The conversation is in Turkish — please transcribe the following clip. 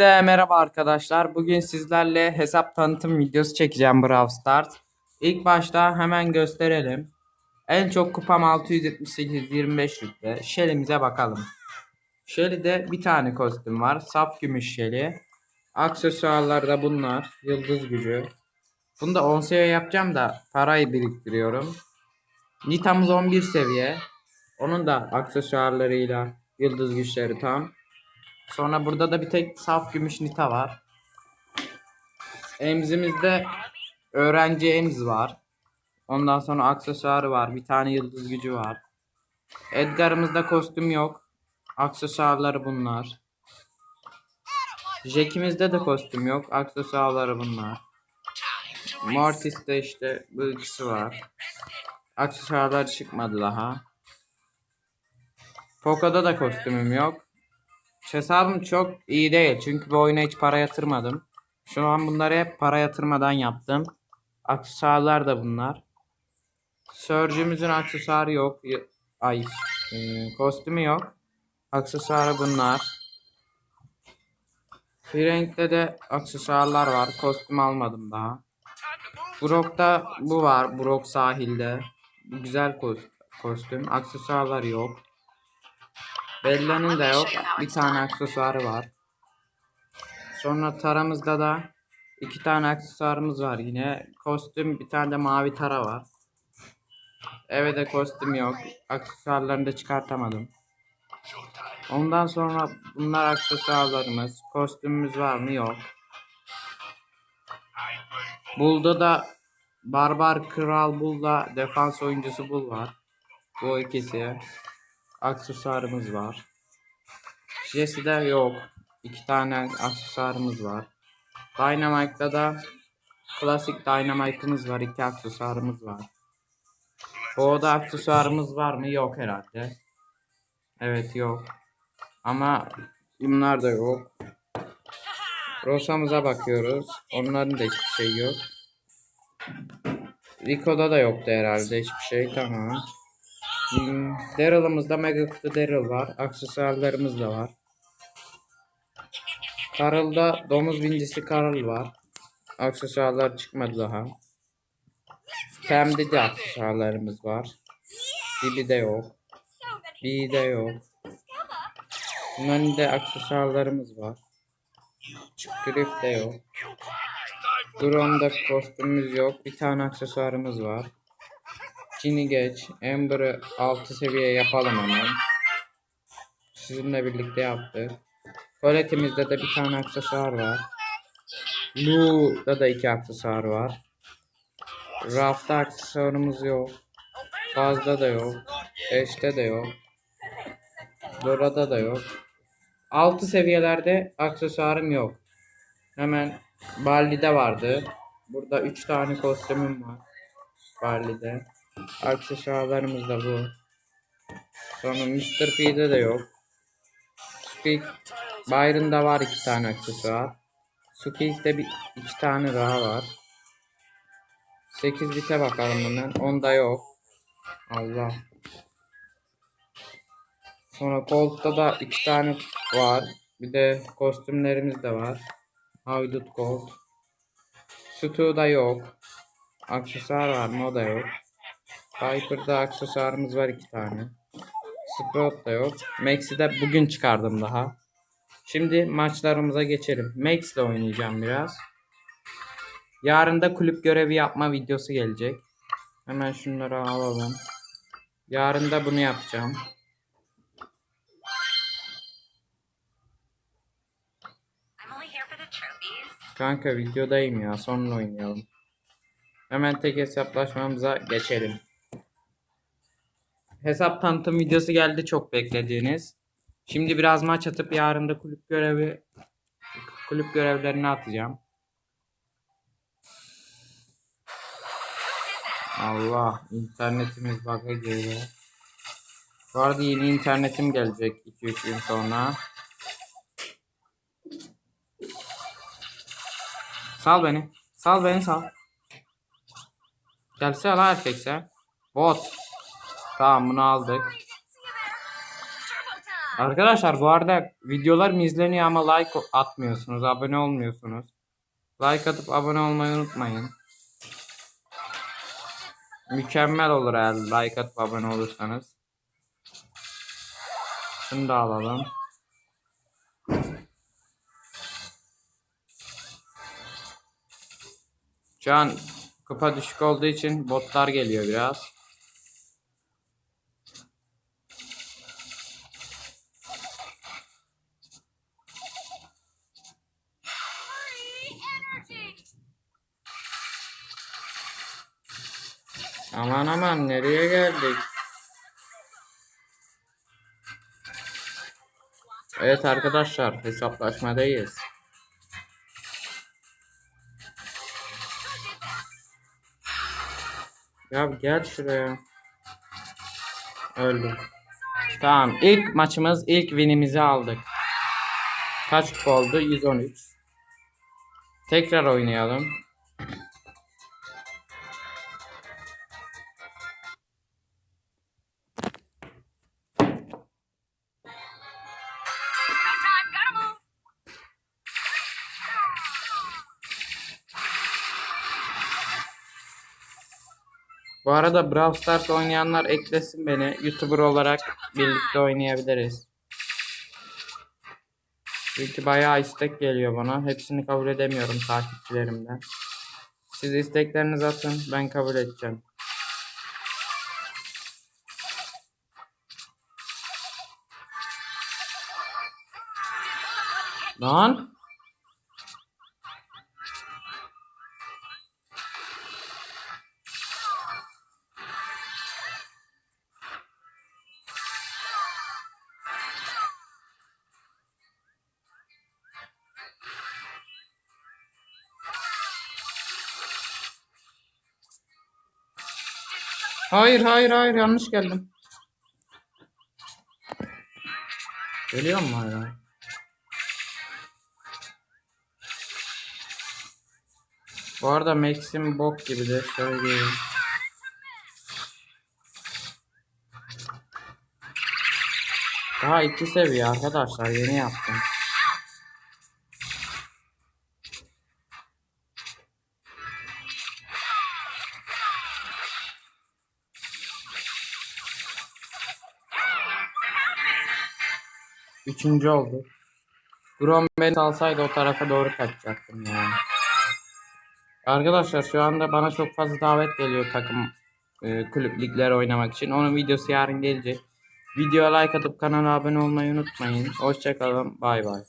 Hepinize merhaba arkadaşlar. Bugün sizlerle hesap tanıtım videosu çekeceğim Brawl Stars. İlk başta hemen gösterelim. En çok kupam 678 25 rütbe. Shelly'mize bakalım. Shelly'de bir tane kostüm var. Saf gümüş Shelly. Aksesuarlarda bunlar. Yıldız gücü. Bunu da 10 seviye yapacağım da parayı biriktiriyorum. Nita'mız 11 seviye. Onun da aksesuarlarıyla yıldız güçleri tam. Sonra burada da bir tek saf gümüş nita var. Emzimizde öğrenci emz var. Ondan sonra aksesuarı var. Bir tane yıldız gücü var. Edgar'ımızda kostüm yok. Aksesuarları bunlar. Jack'imizde de kostüm yok. Aksesuarları bunlar. Mortis'te işte ikisi var. Aksesuarlar çıkmadı daha. Poco'da da kostümüm yok. Hesabım çok iyi değil çünkü bu oyuna hiç para yatırmadım. Şu an bunları hep para yatırmadan yaptım. Aksesuarlar da bunlar. Surge'ümüzün aksesuarı yok. Ay e, kostümü yok. Aksesuarı bunlar. Frank'te de aksesuarlar var. Kostüm almadım daha. Brock'ta bu var. Brock sahilde. Güzel kos- kostüm. Aksesuarlar yok. Bella'nın da yok. Bir tane aksesuarı var. Sonra taramızda da iki tane aksesuarımız var yine. Kostüm bir tane de mavi tara var. Eve de kostüm yok. Aksesuarlarını da çıkartamadım. Ondan sonra bunlar aksesuarlarımız. Kostümümüz var mı? Yok. Bull'da da Barbar Kral Bull'la defans oyuncusu Bull var. Bu ikisi. Aksesuarımız var. Jesse'de yok. İki tane aksesuarımız var. Dynamite'da da klasik Dynamite'ımız var. İki aksesuarımız var. Bo'da aksesuarımız var mı? Yok herhalde. Evet yok. Ama bunlar da yok. Rosa'mıza bakıyoruz. Onların da hiçbir şey yok. Rico'da da yoktu herhalde hiçbir şey. Tamam. Hmm, Daryl'ımızda Mega Kutu Daryl var. Aksesuarlarımız da var. Carl'da domuz bincisi Carl var. Aksesuarlar çıkmadı daha. Pem'de de aksesuarlarımız var. Bibi'de yok. B'de yok. Bunların da aksesuarlarımız var. Griff'te yok. Drone'da kostümümüz yok. Bir tane aksesuarımız var. Cini geç. Amber'ı 6 seviye yapalım hemen. Sizinle birlikte yaptık. Colette'imizde de bir tane aksesuar var. Lu'da da iki aksesuar var. Raft'ta aksesuarımız yok. Faz'da da yok. Ash'te de yok. Dora'da da yok. 6 seviyelerde aksesuarım yok. Hemen Barley'de vardı. Burada 3 tane kostümüm var. Barley'de. Aksesuarlarımız da bu. Sonra Mr. P'de de yok. Speak Byron'da var iki tane aksesuar. Squeak'te bir iki tane daha var. 8 bite bakalım hemen. Onda yok. Allah. Sonra Colt'ta da iki tane var. Bir de kostümlerimiz de var. Haydut Colt. Stu'da yok. Aksesuar var mı? O da yok. Piper'da aksesuarımız var iki tane. Sprout da yok. Max'i de bugün çıkardım daha. Şimdi maçlarımıza geçelim. Max ile oynayacağım biraz. Yarın da kulüp görevi yapma videosu gelecek. Hemen şunları alalım. Yarın da bunu yapacağım. Kanka videodayım ya. Sonra oynayalım. Hemen tek hesaplaşmamıza geçelim. Hesap tanıtım videosu geldi çok beklediğiniz. Şimdi biraz maç atıp yarın da kulüp görevi kulüp görevlerini atacağım. Allah internetimiz bug'a girdi. Bu arada yeni internetim gelecek 2-3 gün sonra. Sal beni. Sal beni sal. Gelse la erkekse. Bot. Tamam bunu aldık. Arkadaşlar bu arada videolarım izleniyor ama like atmıyorsunuz, abone olmuyorsunuz. Like atıp abone olmayı unutmayın. Mükemmel olur eğer like atıp abone olursanız. Şunu da alalım. Şu an kupa düşük olduğu için botlar geliyor biraz. Aman aman nereye geldik? Evet arkadaşlar hesaplaşmadayız. Ya gel şuraya. Öldü. Tamam ilk maçımız ilk winimizi aldık. Kaç kupa oldu? 113. Tekrar oynayalım. Bu arada Brawl Stars oynayanlar eklesin beni. YouTuber olarak birlikte oynayabiliriz. Çünkü bayağı istek geliyor bana. Hepsini kabul edemiyorum takipçilerimden. Siz isteklerinizi atın. Ben kabul edeceğim. Lan. Hayır hayır hayır yanlış geldim. Geliyor mu hala? Bu arada Maxim bok gibi de söyleyeyim. Daha iki seviye arkadaşlar yeni yaptım. Üçüncü oldu. Grom beni alsaydı o tarafa doğru kaçacaktım yani. Arkadaşlar şu anda bana çok fazla davet geliyor takım e, kulüp ligler oynamak için. Onun videosu yarın gelecek. Videoya like atıp kanala abone olmayı unutmayın. Hoşçakalın. Bay bay.